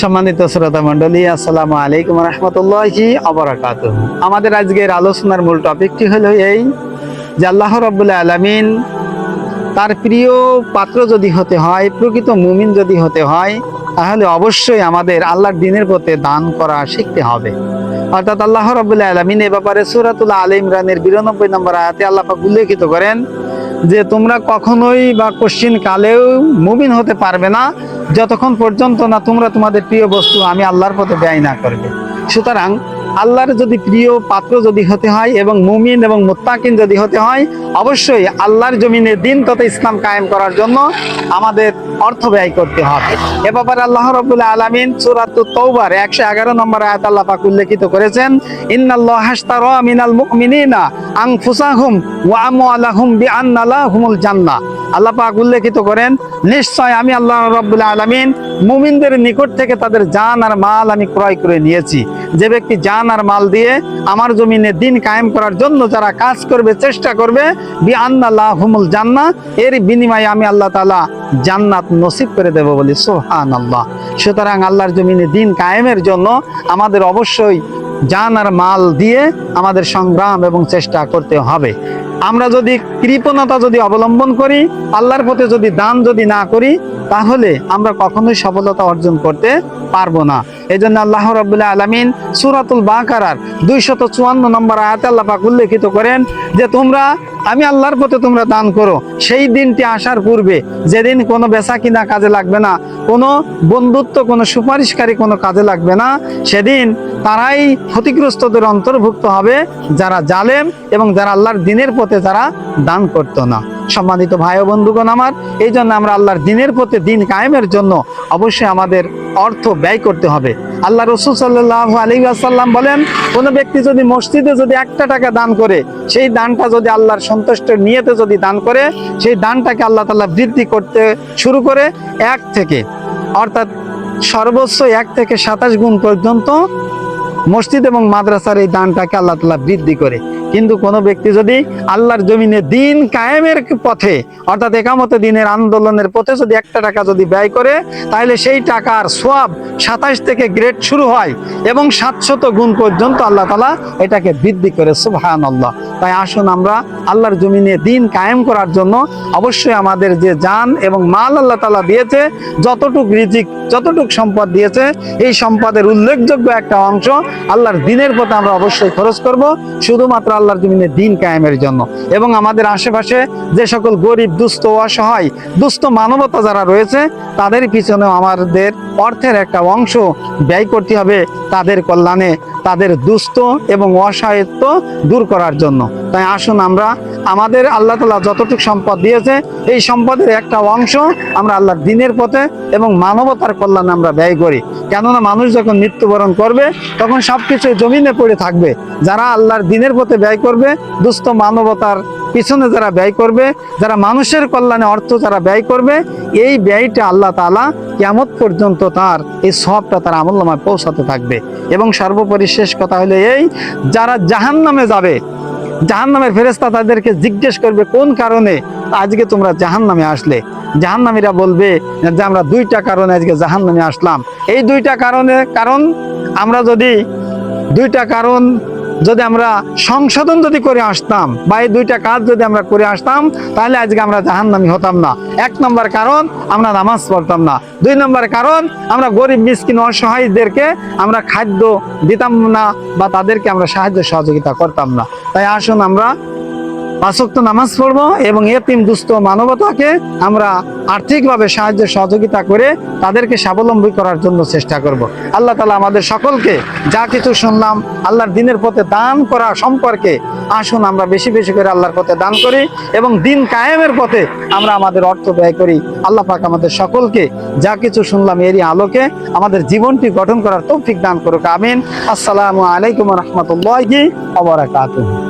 সম্মানিত শ্রোতা মন্ডলী আসসালামু আলাইকুম রহমতুল্লাহি আবরাকাত আমাদের আজকের আলোচনার মূল টপিকটি এই যে আল্লাহ আলমিন তার প্রিয় পাত্র যদি হতে হয়, প্রকৃত মুমিন যদি হতে হয়, তাহলে অবশ্যই আমাদের আল্লাহর দিনের পথে দান করা শিখতে হবে। অর্থাৎ আল্লাহ রব্বুল্লাহ আলমিন এ ব্যাপারে সুরাতুল্লাহ আল ইমরানের বিরানব্বই নম্বর আয়াতে আল্লাহ উল্লেখিত করেন যে তোমরা কখনোই বা কোশ্চিন কালেও মুমিন হতে পারবে না। যতক্ষণ পর্যন্ত না তোমরা তোমাদের প্রিয় বস্তু আমি আল্লাহর পথে ব্যয় না করবে। সুতরাং আল্লাহর যদি প্রিয় পাত্র যদি হতে হয় এবং মুমিন এবং মুত্তাকিন যদি হতে হয়, অবশ্যই আল্লাহর জমিনে দিন তথা ইসলাম কায়েম করার জন্য আমাদের অর্থ ব্যয় করতে হবে। এ ব্যাপারে আল্লাহ রবুল্লাহ আলমিন সুরাত তৌবার একশো এগারো নম্বর আয়াত আল্লাহ পাক উল্লেখিত করেছেন, ইন্নাল্লাহ হাস্তারা মিনাল মুমিনিনা আনফুসাহুম ওয়া আমওয়ালাহুম বিআন্না লাহুমুল জান্নাহ। আল্লাহ পাক উল্লেখিত করেন, নিশ্চয় আমি আল্লাহ রব্বুল আলমিন মুমিনদের নিকট থেকে তাদের জান আর মাল আমি ক্রয় করে নিয়েছি। যে ব্যক্তি জান আর মাল দিয়ে আমার জমিনে দিন কায়েম করার জন্য যারা কাজ করবে, চেষ্টা করবে বি আন্না হুমুল জান্না এর বিনিময়ে আমি আল্লাহ তালা জান্নাত নসিব করে দেব বলি সোহান আল্লাহ সুতরাং আল্লাহর জমিনে দিন কায়েমের জন্য আমাদের অবশ্যই জান আর মাল দিয়ে আমাদের সংগ্রাম এবং চেষ্টা করতে হবে। আমরা যদি কৃপণতা যদি অবলম্বন করি, আল্লাহর পথে যদি দান যদি না করি, তাহলে আমরা কখনোই সফলতা অর্জন করতে পারব না। এই জন্য আল্লাহ রবুল্লাহ আলমিন সুরাতুল বাঁকার দুইশত চুয়ান্ন নম্বর আয়াতে আল্লাপাক উল্লেখিত করেন যে, তোমরা আমি আল্লাহর পথে তোমরা দান করো। সেই দিনটি আসার পূর্বে যেদিন কোনো বেচা কিনা কাজে লাগবে না, কোনো বন্ধুত্ব, কোনো সুপারিশকারী কোনো কাজে লাগবে না, সেদিন তারাই ক্ষতিগ্রস্তদের অন্তর্ভুক্ত হবে, যারা জালেম এবং যারা আল্লাহর দিনের পথে যারা দান করতো না। সম্মানিত ভাই ও বন্ধুগণ আমার, এই জন্য আমরা আল্লাহর দিনের পথে দিন কায়েমের জন্য অবশ্যই আমাদের অর্থ ব্যয় করতে হবে। আল্লাহ রসুল সাল্লাহ আলী আসাল্লাম বলেন, কোনো ব্যক্তি যদি মসজিদে যদি একটা টাকা দান করে, সেই দানটা যদি আল্লাহর সন্তুষ্ট নিয়েতে যদি দান করে, সেই দানটাকে আল্লাহ তাল্লাহ বৃদ্ধি করতে শুরু করে এক থেকে, অর্থাৎ সর্বোচ্চ এক থেকে সাতাশ গুণ পর্যন্ত মসজিদ এবং মাদ্রাসার এই দানটাকে আল্লাহ তালা বৃদ্ধি করে। কিন্তু কোনো ব্যক্তি যদি আল্লাহর জমিনে দিন কায়েমের পথে, অর্থাৎ একামতে দিনের আন্দোলনের পথে যদি একটা টাকা যদি ব্যয় করে, তাহলে সেই টাকার সোয়াব সাতাশ থেকে গ্রেড শুরু হয় এবং সাতশত গুণ পর্যন্ত আল্লাহ তালা এটাকে বৃদ্ধি করে সুবহান আল্লাহ তাই আসুন আমরা আল্লাহর জমিনে দিন কায়েম করার জন্য অবশ্যই আমাদের যে যান এবং মাল আল্লাহ তালা দিয়েছে, যতটুক রিজিক, যতটুক সম্পদ দিয়েছে, এই সম্পদের উল্লেখযোগ্য একটা অংশ আল্লাহর দিনের পথে আমরা অবশ্যই খরচ করব। শুধুমাত্র আল্লাহর জমিনে দিন কায়েমের জন্য। এবং আমাদের আশেপাশে যে সকল গরিব, দুস্থ অসহায়, দুস্থ মানবতা যারা রয়েছে, তাদের পিছনেও আমাদের অর্থের একটা অংশ ব্যয় করতে হবে তাদের কল্যাণে, তাদের দুস্থ এবং অসহায়ত্ব দূর করার জন্য। তাই আসুন আমরা, আমাদের আল্লাহ তালা যতটুকু সম্পদ দিয়েছে, এই সম্পদের একটা অংশ আমরা আল্লাহর দিনের পথে এবং মানবতার কল্যাণে আমরা ব্যয় করি। কেননা মানুষ যখন মৃত্যুবরণ করবে, তখন সব কিছু জমিনে পড়ে থাকবে। যারা আল্লাহর দিনের পথে ব্যয় করবে, দুস্থ মানবতার পিছনে যারা ব্যয় করবে, যারা মানুষের কল্যাণে অর্থ যারা ব্যয় করবে, এই ব্যয়টা আল্লাহ তালা কেমত পর্যন্ত তার এই সবটা তার আমল্লামায় পৌঁছাতে থাকবে। এবং সর্বোপরি শেষ কথা হলো এই, যারা জাহান নামে যাবে জাহান নামের ফেরেস্তা তাদেরকে জিজ্ঞেস করবে, কোন কারণে আজকে তোমরা জাহান নামে আসলে? জাহান্নামীরা বলবে যে আমরা দুইটা কারণে আজকে জাহান নামে আসলাম। এই দুইটা কারণে, কারণ আমরা যদি দুইটা কারণ যদি আমরা সংশোধন যদি করে আসতাম বা এই দুইটা কাজ যদি আমরা করে আসতাম, তাহলে আজকে আমরা জাহান্নামি হতাম না। এক নম্বর কারণ, আমরা নামাজ পড়তাম না। দুই নম্বর কারণ, আমরা গরিব, মিসকিন, অসহায়দেরকে আমরা খাদ্য দিতাম না বা তাদেরকে আমরা সাহায্য সহযোগিতা করতাম না। তাই আসুন আমরা পাঁচক্ত নামাজ পড়ব এবং এতিম দুস্থ মানবতাকে আমরা আর্থিকভাবে সাহায্য সহযোগিতা করে তাদেরকে স্বাবলম্বী করার জন্য চেষ্টা করব। আল্লাহ তালা আমাদের সকলকে যা কিছু শুনলাম আল্লাহর দিনের পথে দান করা সম্পর্কে আসুন আমরা বেশি বেশি করে আল্লাহর পথে দান করি এবং দিন কায়েমের পথে আমরা আমাদের অর্থ ব্যয় করি। আল্লাহ পাক আমাদের সকলকে যা কিছু শুনলাম এরই আলোকে আমাদের জীবনটি গঠন করার তৌফিক দান করুক। আমিন। আসসালামু আলাইকুম রহমতুল্লাহ আবরাকাতুহ